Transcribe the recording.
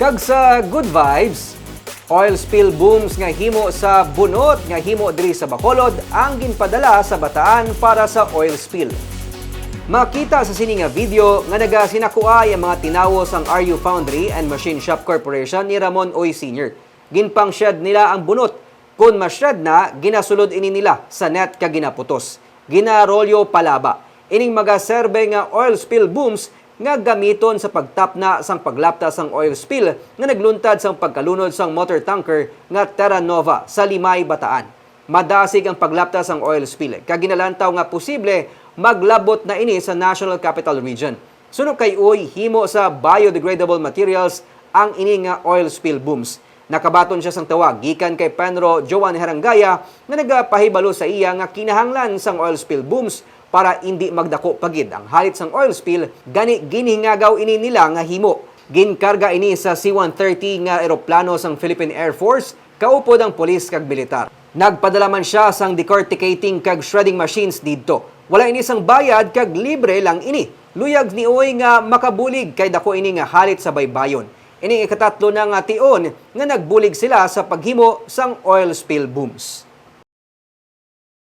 Kag sa good vibes, oil spill booms nga himo sa bunot nga himo diri sa Bacolod ang ginpadala sa Bataan para sa oil spill. Makita sa sini nga video nga naga sinakuay ang mga tinawo sang RU Foundry and Machine Shop Corporation ni Ramon Oy Sr. Ginpang shed nila ang bunot. Kung ma-shred na, ginasulod ini nila sa net ka ginaputos. Ginarolyo palaba. Ining mga serbe nga oil spill booms nga gamiton sa pagtap na sang paglapta sang oil spill nga nagluntad sang pagkalunod sang motor tanker nga Terra Nova sa Limay, Bataan. Madasig ang paglapta sang oil spill. Kaginalantaw nga posible maglabot na ini sa National Capital Region. Suno kay Uy, himo sa biodegradable materials ang ini nga oil spill booms. Nakabaton siya sang tawag gikan kay Penro Joan Herangaya na nagapahibalo sa iya nga kinahanglan sang oil spill booms para hindi magdako pagid ang halit sang oil spill gani ginhingagaw ini nila nga himo. Ginkarga ini sa C-130 nga eroplano sang Philippine Air Force kaupod ang polis kag militar. Nagpadala man siya sang decorticating kag shredding machines didto. Wala ini sang bayad kag libre lang ini. Luyag ni Uy nga makabulig kay dako ini nga halit sa baybayon. Ini ikatatlo na nga tion nga nagbulig sila sa paghimo sang oil spill booms.